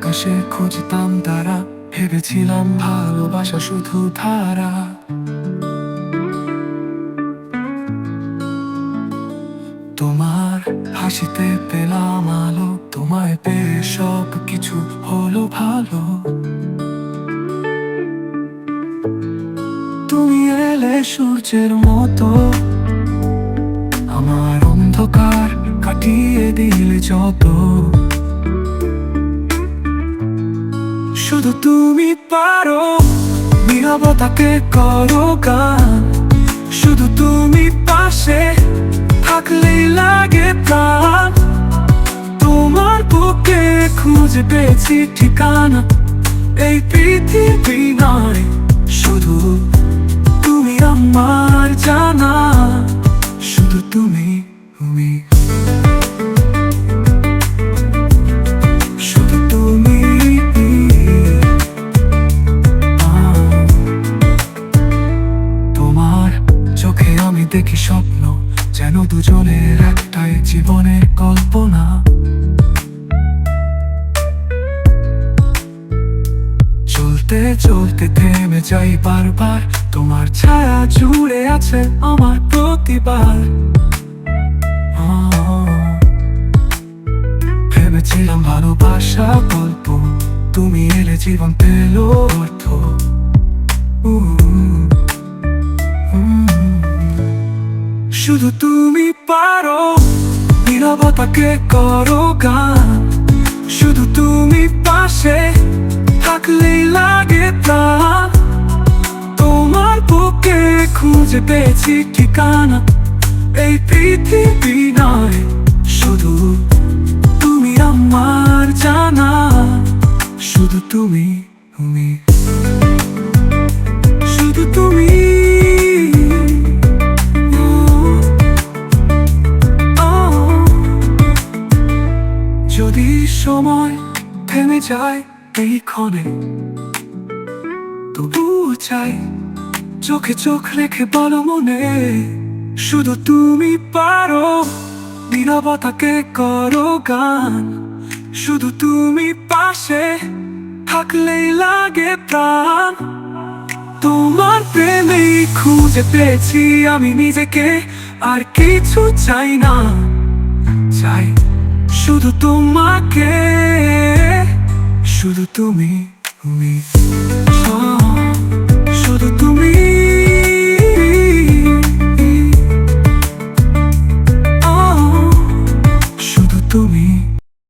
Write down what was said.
আকাশে খুঁজতাম তারা, ভেবেছিলাম ভালোবাসা শুধু ধারা তোমার হাসিতে পেলাম আলো, তোমায় পেয়ে সব কিছু হলো ভালো। তুমি এলে সূর্যের মতো, আমার অন্ধকার কাটিয়ে দিলে যত। শুধু তুমি পারো, নীরবতাকে করো গান। শুধু তুমি পাশে থাকলেই লাগে প্রাণ। তোমার বুকে খুঁজে পেয়েছি ঠিকানা, এই পৃথিবী নয়, শুধু তুমি আমার জানা। শুধু তুমি তুমি। দেখি স্বপ্ন, যেন দুজনের একটাই জীবনের কল্পনা। চলতে চলতে থেমে যাই বারবার, তোমার ছায়া জুড়ে আছে আমার প্রতিবার। ভেবেছিলাম ভালোবাসা গল্প, তুমি এলে জীবন পেল অর্থ। শুধু তুমি পারো, নীরবতাকে করো গান। শুধু তুমি পাশে থাকলেই লাগে প্রাণ। তোমার বুকে খুঁজে পেয়েছি ঠিকানা, এই পৃথিবী নয়, শুধু তুমি আমার জানা। শুধু তুমি তুমি সময় থেমে যায় এই ক্ষণে। তবু চাই চোখে চোখ রেখে বলো মনে, শুধু তুমি পারো, নীরবতাকে করো গান। শুধু তুমি পাশে থাকলেই লাগে প্রাণ। তোমার প্রেমেই খুঁজে পেয়েছি আমি নিজেকে, আর কিছু চাই না। শুধু তোমাকে শুধু তুমি তুমি।